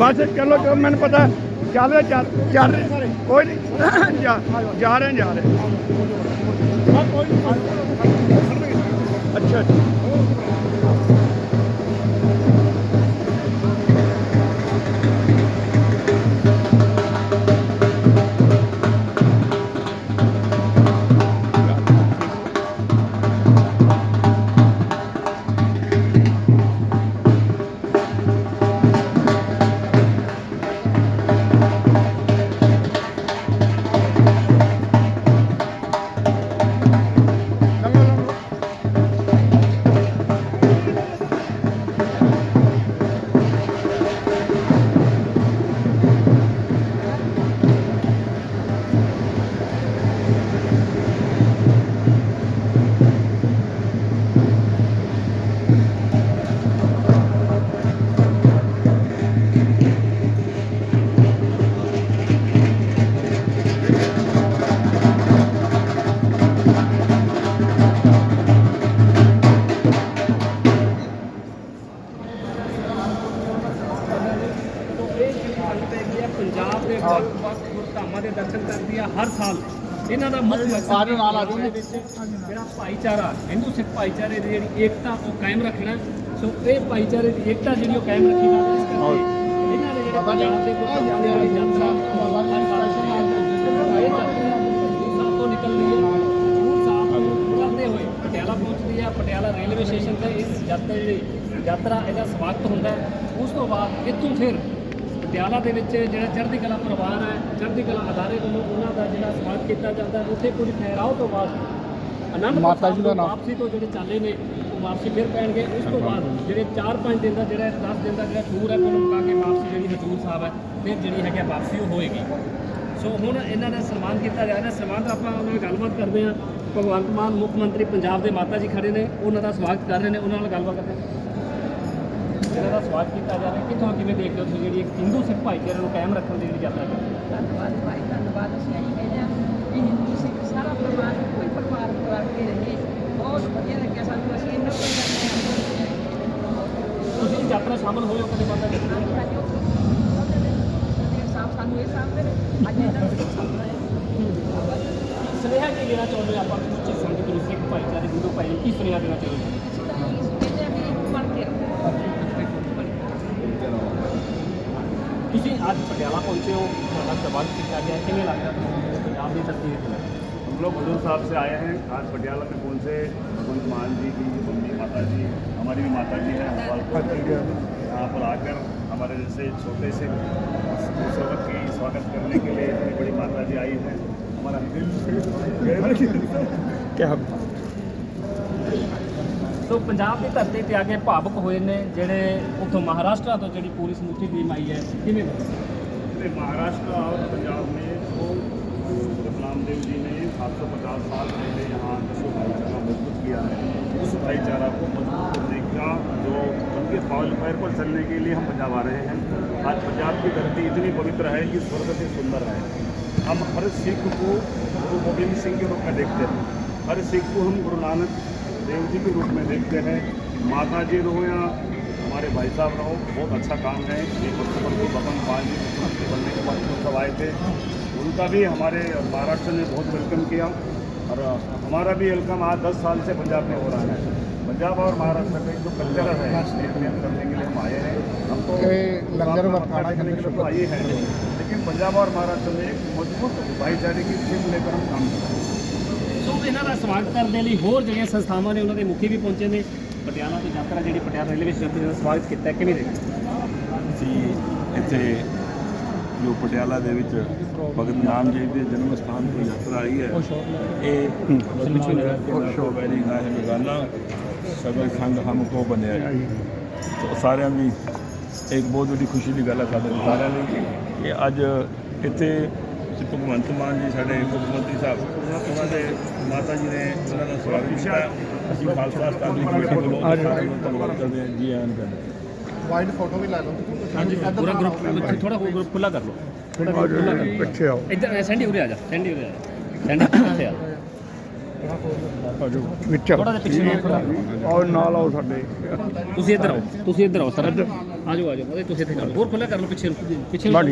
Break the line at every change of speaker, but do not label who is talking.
बस चलो चलो, मैंने पता चल रहे चल चल रहे, कोई नहीं, जा जा रहे जा रहे
अच्छा अच्छा। ਸੰਗਤ ਹੈਗੀ ਆ ਪੰਜਾਬ ਦੇ ਵੱਖ-ਵੱਖ ਗੁਰਧਾਮਾਂ ਦੇ ਦਰਸ਼ਨ ਕਰਦੀ ਆ ਹਰ ਸਾਲ। ਇਹਨਾਂ ਦਾ ਮੁੱਖ ਮਕਸਦ ਜਿਹੜਾ ਭਾਈਚਾਰਾ ਹਿੰਦੂ ਸਿੱਖ ਭਾਈਚਾਰੇ ਦੀ ਜਿਹੜੀ ਏਕਤਾ ਉਹ ਕਾਇਮ ਰੱਖਣਾ। ਸੋ ਇਹ ਭਾਈਚਾਰੇ ਦੀ ਏਕਤਾ ਜਿਹੜੀ ਉਹ ਕਾਇਮ ਰੱਖੀ ਜਾਵੇ ਇਸ ਕਰਕੇ ਇਹਨਾਂ ਦੇ ਜਿਹੜੇ ਪੰਜਾਬ ਦੇ ਗੁਰਧਾਮਾਂ ਦੀ ਜਿਹੜੀ ਯਾਤਰਾ ਪਟਿਆਲਾ ਪਹੁੰਚਦੀ ਹੈ। ਪਟਿਆਲਾ ਰੇਲਵੇ ਸਟੇਸ਼ਨ ਤੇ ਇਸ ਯਾਤਰਾ ਜਿਹੜੀ ਯਾਤਰਾ ਇਹਦਾ ਸਵਾਗਤ ਹੁੰਦਾ ਉਸ ਤੋਂ ਬਾਅਦ ਇੱਥੋਂ ਫਿਰ ਪਟਿਆਲਾ ਦੇ ਵਿੱਚ ਜਿਹੜਾ ਚੜ੍ਹਦੀ ਕਲਾ ਪਰਿਵਾਰ ਹੈ ਚੜ੍ਹਦੀ ਕਲਾ ਅਦਾਰੇ ਵੱਲੋਂ ਉਹਨਾਂ ਦਾ ਜਿਹੜਾ ਸਵਾਗਤ ਕੀਤਾ ਜਾਂਦਾ ਹੈ ਉੱਥੇ ਕੁਝ ਠਹਿਰਾਓ ਤੋਂ ਬਾਅਦ ਆਨੰਦ
ਮਾਤਾ ਜੀ ਦਾ ਨਾਮ।
ਵਾਪਸੀ ਤੋਂ ਜਿਹੜੇ ਚਾਲੇ ਨੇ ਉਹ ਵਾਪਸੀ ਫਿਰ ਪੈਣਗੇ। ਉਸ ਤੋਂ ਬਾਅਦ ਜਿਹੜੇ 4-5 ਦਿਨ ਦਾ ਜਿਹੜਾ 10 ਦਿਨ ਦਾ ਜਿਹੜਾ ਟੂਰ ਹੈ ਕੋਲ ਮੁਕਾ ਕੇ ਵਾਪਸੀ ਜਿਹੜੀ ਹਜ਼ੂਰ ਸਾਹਿਬ ਹੈ ਫਿਰ ਜਿਹੜੀ ਹੈਗੀ ਵਾਪਸੀ ਉਹ ਹੋਏਗੀ। ਸੋ ਹੁਣ ਇਹਨਾਂ ਦਾ ਸਨਮਾਨ ਕੀਤਾ ਜਾ ਰਿਹਾ। ਸਨਮਾਨ ਦਾ ਆਪਾਂ ਉਹਨਾਂ ਨਾਲ ਗੱਲਬਾਤ ਕਰਦੇ ਹਾਂ। ਭਗਵੰਤ ਮਾਨ ਮੁੱਖ ਮੰਤਰੀ ਪੰਜਾਬ ਦੇ ਮਾਤਾ ਜੀ ਖੜੇ ਨੇ ਉਹਨਾਂ ਦਾ ਸਵਾਗਤ ਕਰ ਰਹੇ ਨੇ ਉਹਨਾਂ ਨਾਲ ਗੱਲਬਾਤ ਕਰਦੇ ਹਾਂ। ਇਹਨਾਂ ਦਾ ਸਵਾਗਤ ਕੀਤਾ ਜਾ ਰਿਹਾ ਕਿੱਥੋਂ ਕਿਵੇਂ ਦੇਖਦੇ ਹੋ ਤੁਸੀਂ ਜਿਹੜੀ ਇੱਕ ਹਿੰਦੂ ਸਿੱਖ ਭਾਈਚਾਰੇ ਨੂੰ ਕਾਇਮ ਰੱਖਣ ਦੀ ਜਿਹੜੀ ਯਾਤਰਾ ਹੈ?
ਧੰਨਵਾਦ ਭਾਈ ਧੰਨਵਾਦ। ਅਸੀਂ ਇਹੀ ਕਹਿੰਦੇ ਹਾਂ ਕਿ ਹਿੰਦੂ ਸਿੱਖ ਸਾਰਾ ਪਰਿਵਾਰ ਕੋਈ ਪਰਿਵਾਰ ਪਰਿਵਾਰ ਕੇ ਰਹੇ। ਬਹੁਤ ਵਧੀਆ ਲੱਗਿਆ ਸਾਨੂੰ ਅਸੀਂ ਇਹਨਾਂ ਕੋਲ ਜਾਂਦੇ
ਤੁਸੀਂ ਇਸ ਯਾਤਰਾ ਸ਼ਾਮਲ ਹੋਏ ਹੋ ਕਦੇ
ਹਾਂ ਉਹ ਸਾਹਿਬ ਸਾਨੂੰ ਇਹ ਸਾਹਿਬ ਦੇ ਅੱਜ ਇਹਨਾਂ ਨੂੰ ਸਾਹਮਣੇ
ਸੁਨੇਹਾ ਕੀ ਦੇਣਾ ਚਾਹੁੰਦੇ ਹੋ ਆਪਾਂ? ਸਮੁੱਚੀ ਸੰਗਤ ਨੂੰ ਸਿੱਖ ਭਾਈਚਾਰੇ ਹਿੰਦੂ ਭਾਈ ਕੀ ਸੁਨੇਹਾ ਦੇਣਾ ਚਾਹੁੰਦੇ ਤੁਸੀਂ ਅੱਜ ਪਟਿਆਲਾ ਪਹੁੰਚੇ ਹੋ ਤੁਹਾਡਾ ਸਵਾਗਤ ਕੀਤਾ ਗਿਆ ਕਿਵੇਂ ਲੱਗਦਾ ਤੁਹਾਨੂੰ ਪੰਜਾਬ ਦੀ ਧਰਤੀ ਦੇ ਉੱਤੇ
हम लोग हजूर साहब से आए हैं आज पटियाला में पहुंचे भगवंत मान जी की मम्मी माता जी हमारी भी माता जी हैं हमारे यहाँ पर आकर हमारे जैसे छोटे से मुसरत की स्वागत करने के लिए इतनी बड़ी माता जी आई है हमारा दिल
ਕਿਆ
ਸੋ ਪੰਜਾਬ ਦੀ ਧਰਤੀ ਤੇ ਆ ਕੇ ਭਾਵੁਕ ਹੋਏ ਨੇ ਜਿਹੜੇ ਉੱਥੋਂ ਮਹਾਰਾਸ਼ਟਰ ਤੋਂ ਜਿਹੜੀ ਪੂਰੀ ਸਮੁੱਚੀ ਟੀਮ ਆਈ ਹੈ ਕਿਵੇਂ
पूरे महाराष्ट्र और पंजाब में जो गुरु रामदेव जी ने 750 साल पहले यहाँ विश्व भाईचारा मजबूत किया है उस भाईचारा को मजबूत करने का जो उनके पावल पैर पर चलने के लिए हम पंजाब आ रहे हैं आज पंजाब की धरती इतनी पवित्र है कि स्वर्ग से सुंदर है हम हर सिख को गुरु गोविंद सिंह के रूप में देखते हैं हर सिख को हम गुरु नानक देव जी के रूप में देखते हैं। माता जी रहो या हमारे भाई साहब रहो बहुत अच्छा काम है। एक पर को बपन पाल जी मुख्यमंत्री बनने के बाद सब आए थे। उनका भी हमारे महाराष्ट्र ने बहुत वेलकम किया। और हमारा भी वेलकम आज दस साल से पंजाब में हो रहा है। पंजाब और महाराष्ट्र का जो कल्चर है करने के लिए हम आए हैं। हम तो
लंगर
मत्था के लिए तो आए हैं। लेकिन पंजाब और महाराष्ट्र में एक मज़बूत भाईचारे की थीम लेकर हम काम कर रहे हैं।
ਸੋ ਇਹਨਾਂ ਦਾ ਸਵਾਗਤ ਕਰਨ ਦੇ ਲਈ ਹੋਰ ਜਿਹੜੀਆਂ ਸੰਸਥਾਵਾਂ ਨੇ ਉਹਨਾਂ ਦੇ ਮੁਖੀ ਵੀ ਪਹੁੰਚੇ ਨੇ ਪਟਿਆਲਾ ਤੋਂ ਯਾਤਰਾ ਜਿਹੜੀ ਪਟਿਆਲਾ ਰੇਲਵੇ ਸਟੇਸ਼ਨ ਤੇ ਸਵਾਗਤ ਕੀਤਾ ਹੈ। ਕਿਵੇਂ ਦੇਖਦੇ
ਅਸੀਂ ਇੱਥੇ ਜੋ ਪਟਿਆਲਾ ਦੇ ਵਿੱਚ ਭਗਤ ਨਾਮ ਜੀ ਦੇ ਜਨਮ ਸਥਾਨ ਤੋਂ ਯਾਤਰਾ ਆਈ ਹੈ ਇਹ ਮੁਸਲਮਾਨ ਵੈਰੀ ਗਾਹੇ ਲਗਾਨਾ ਸਭੇ ਸੰਗ ਹਮਕੋ ਬਣਿਆ ਤੋ ਸਾਰਿਆਂ ਦੀ ਇੱਕ ਬਹੁਤ ਵੱਡੀ ਖੁਸ਼ੀ ਦੀ ਗੱਲ ਹੈ ਸਾਡੇ ਸਾਰਿਆਂ ਲਈ ਕਿ ਅੱਜ ਇੱਥੇ ਸ਼੍ਰੀ ਭਗਵੰਤ ਮਾਨ ਜੀ ਸਾਡੇ ਮੁੱਖ ਮੰਤਰੀ ਸਾਹਿਬ ਉਹਨਾਂ ਉਹਨਾਂ ਦੇ ਮਾਤਾ ਜੀ ਨੇ ਉਹਨਾਂ ਦਾ ਸਵਾਗਤ ਕੀਤਾ। ਅਸੀਂ ਖਾਲਸਾ ਸਟਾਫ ਦੀ ਕਮੇਟੀ ਵੱਲੋਂ ਸਾਰਿਆਂ ਨੂੰ ਧੰਨਵਾਦ ਕਰਦੇ ਹਾਂ ਜੀ ਆਇਆਂ ਨੂੰ ਕਹਿੰਦੇ ਹਾਂ।
ਵਾਈਡ ਫੋਟੋ ਵੀ ਲੈ ਲਓ।
ਹਾਂਜੀ ਪੂਰਾ ਗਰੁੱਪ ਥੋੜਾ ਹੋਰ ਗਰੁੱਪ ਖੁੱਲਾ ਕਰ ਲਓ। ਥੋੜਾ
ਜਾਓ ਜੀ, ਪਿੱਛੇ ਆਓ।
ਇੱਧਰ ਸੈਂਡੀ ਉਰੇ ਆ ਜਾ ਸੈਂਡੀ ਉਰੇ ਆ ਜਾ। ਸੈਂਡੀ ਆ।
ਵਿੱਚ ਆਓ।
ਥੋੜਾ ਜਿਹਾ ਪਿੱਛੇ ਨੂੰ ਥੋੜਾ
ਆਓ ਨਾਲ ਆਓ ਸਾਡੇ।
ਤੁਸੀਂ ਇੱਧਰ ਆਓ ਤੁਸੀਂ ਇੱਧਰ ਆਓ ਸਰ। ਆ ਜਾਓ ਆ ਜਾਓ ਉਹਦੇ ਤੁਸੀਂ ਇੱਥੇ ਕਰ ਲਓ ਹੋਰ ਖੁੱਲਾ ਕਰ ਲਓ ਪਿੱਛੇ ਨੂੰ। ਪਿੱਛੇ ਨੂੰ।